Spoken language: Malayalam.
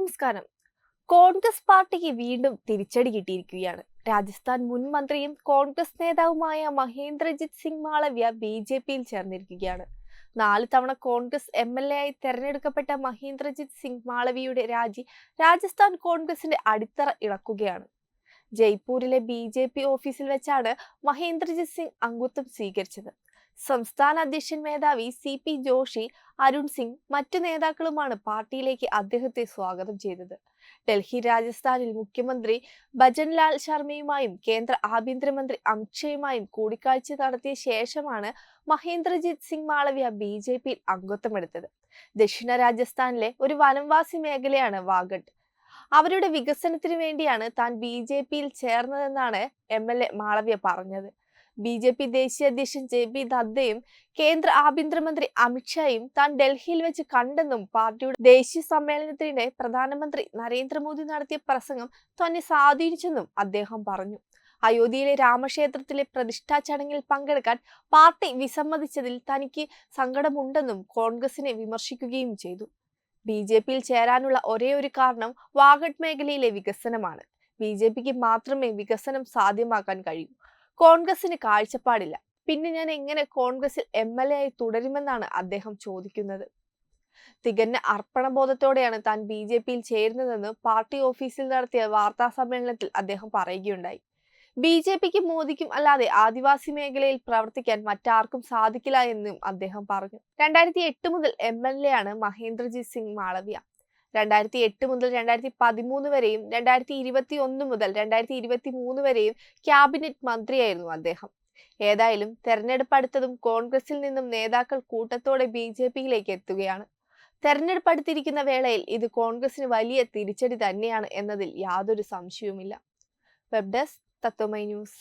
നമസ്കാരം. കോൺഗ്രസ് പാർട്ടിക്ക് വീണ്ടും തിരിച്ചടി കിട്ടിയിരിക്കുകയാണ്. രാജസ്ഥാൻ മുൻ മന്ത്രിയും കോൺഗ്രസ് നേതാവുമായ മഹേന്ദ്രജിത് സിംഗ് മാളവ്യ ബി ജെ പിയിൽ ചേർന്നിരിക്കുകയാണ്. നാല് തവണ കോൺഗ്രസ് എം എൽ എ ആയി തെരഞ്ഞെടുക്കപ്പെട്ട മഹേന്ദ്രജിത് സിംഗ് മാളവിയുടെ രാജി രാജസ്ഥാൻ കോൺഗ്രസിന്റെ അടിത്തറ ഇളക്കുകയാണ്. ജയ്പൂരിലെ ബി ജെ പി ഓഫീസിൽ വെച്ചാണ് മഹേന്ദ്രജിത് സിംഗ് അംഗത്വം സ്വീകരിച്ചത്. സംസ്ഥാന അധ്യക്ഷൻ മേധാവി സി പി ജോഷി അരുൺ സിംഗ് മറ്റു നേതാക്കളുമാണ് പാർട്ടിയിലേക്ക് അദ്ദേഹത്തെ സ്വാഗതം ചെയ്തത്. ഡൽഹി രാജസ്ഥാനിൽ മുഖ്യമന്ത്രി ഭജൻലാൽ ശർമ്മയുമായും കേന്ദ്ര ആഭ്യന്തരമന്ത്രി അമിത്ഷയുമായും കൂടിക്കാഴ്ച നടത്തിയ ശേഷമാണ് മഹേന്ദ്രജിത് സിംഗ് മാളവ്യ ബി ജെ പിയിൽ അംഗത്വമെടുത്തത്. ദക്ഷിണ രാജസ്ഥാനിലെ ഒരു വനംവാസി മേഖലയാണ് വാഗഡ്. അവരുടെ വികസനത്തിന് വേണ്ടിയാണ് താൻ ബി ജെ പിയിൽ ചേർന്നതെന്നാണ് എം എൽ എ മാളവ്യ പറഞ്ഞത്. ബി ജെ പി ദേശീയ അധ്യക്ഷൻ ജെ പി നദ്ദയും കേന്ദ്ര ആഭ്യന്തരമന്ത്രി അമിത്ഷായും താൻ ഡൽഹിയിൽ വെച്ച് കണ്ടെന്നും പാർട്ടിയുടെ ദേശീയ സമ്മേളനത്തിനിടെ പ്രധാനമന്ത്രി നരേന്ദ്രമോദി നടത്തിയ പ്രസംഗം തന്നെ സ്വാധീനിച്ചെന്നും അദ്ദേഹം പറഞ്ഞു. അയോധ്യയിലെ രാമക്ഷേത്രത്തിലെ പ്രതിഷ്ഠാ ചടങ്ങിൽ പങ്കെടുക്കാൻ പാർട്ടി വിസമ്മതിച്ചതിൽ തനിക്ക് സങ്കടമുണ്ടെന്നും കോൺഗ്രസിനെ വിമർശിക്കുകയും ചെയ്തു. ബി ജെ പിയിൽ ചേരാനുള്ള ഒരേ ഒരു കാരണം വാഗഡ് മേഖലയിലെ വികസനമാണ്. ബി ജെ പിക്ക് മാത്രമേ വികസനം സാധ്യമാക്കാൻ കഴിയൂ. കോൺഗ്രസിന് കാഴ്ചപ്പാടില്ല. പിന്നെ ഞാൻ എങ്ങനെ കോൺഗ്രസിൽ എം എൽ എ ആയി തുടരുമെന്നാണ് അദ്ദേഹം ചോദിക്കുന്നത്. തികഞ്ഞ അർപ്പണബോധത്തോടെയാണ് താൻ ബി ജെ പിയിൽ ചേരുന്നതെന്ന് പാർട്ടി ഓഫീസിൽ നടത്തിയ വാർത്താ സമ്മേളനത്തിൽ അദ്ദേഹം പറയുകയുണ്ടായി. ബി ജെ പിക്കും മോദിക്കും അല്ലാതെ ആദിവാസി മേഖലയിൽ പ്രവർത്തിക്കാൻ മറ്റാർക്കും സാധിക്കില്ല എന്നും അദ്ദേഹം പറഞ്ഞു. രണ്ടായിരത്തി എട്ട് മുതൽ എം എൽ എ ആണ് മഹേന്ദ്രജിത് സിംഗ് മാളവ്യ. രണ്ടായിരത്തി എട്ട് മുതൽ രണ്ടായിരത്തി പതിമൂന്ന് വരെയും രണ്ടായിരത്തി ഇരുപത്തി ഒന്ന് മുതൽ രണ്ടായിരത്തി ഇരുപത്തി മൂന്ന് വരെയും ക്യാബിനറ്റ് മന്ത്രിയായിരുന്നു അദ്ദേഹം. ഏതായാലും തെരഞ്ഞെടുപ്പ് അടുത്തതും കോൺഗ്രസിൽ നിന്നും നേതാക്കൾ കൂട്ടത്തോടെ ബി ജെ പിയിലേക്ക് എത്തുകയാണ്. തെരഞ്ഞെടുപ്പ് അടുത്തിരിക്കുന്ന വേളയിൽ ഇത് കോൺഗ്രസിന് വലിയ തിരിച്ചടി തന്നെയാണ് എന്നതിൽ യാതൊരു സംശയവുമില്ല. Web desk Tatwamayi news.